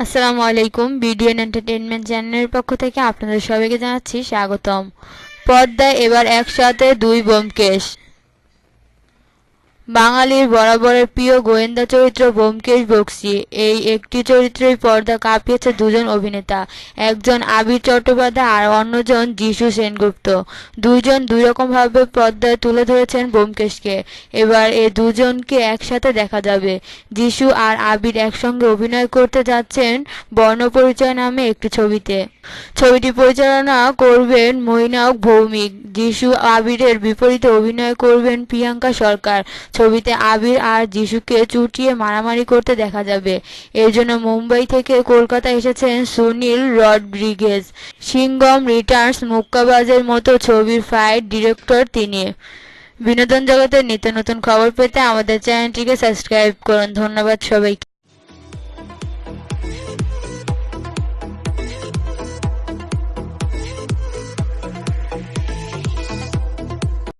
আসসালামু আলাইকুম BDN entertainment চ্যানেলের পক্ষ থেকে আপনাদের সবাইকে জানাচ্ছি স্বাগতম। পর্দায় এবার একসাথে দুই ব্যোমকেশ বাঙালির বরাবরের প্রিয় গোয়েন্দা চরিত্র ব্যোমকেশ বক্সি। এই একটি চরিত্রই পর্দা কাঁপিয়েছে দুজন অভিনেতা, একজন আবির চট্টোপাধ্যায় আর অন্যজন যিশু সেনগুপ্ত। দুইজন দুই রকমভাবে পর্দায় তুলে ধরেছেন ব্যোমকেশকে। এবার এ দুজনকে একসাথে দেখা যাবে। যিশু আর আবির একসঙ্গে অভিনয় করতে যাচ্ছেন বর্ণপরিচয় নামে একটি ছবিতে। ছবিটি পরিচালনা করবেন মৈনাক ভৌমিক, যিশু আবিরের বিপরীতে অভিনয় করবেন প্রিয়াঙ্কা সরকার। ছবিতে আবির আর যিশুকে চুটিয়ে মারামারি করতে দেখা যাবে। এর জন্য মুম্বাই থেকে কলকাতা এসেছেন সুনীল রডরিগেজ। সিঙ্গম রিটার্নস মুক্কাবাজের মতো ছবির ফাইট ডিরেক্টর তিনি। বিনোদন জগতের নিত্য নতুন খবর পেতে আমাদের চ্যানেলটিকে সাবস্ক্রাইব করুন। ধন্যবাদ সবাইকে।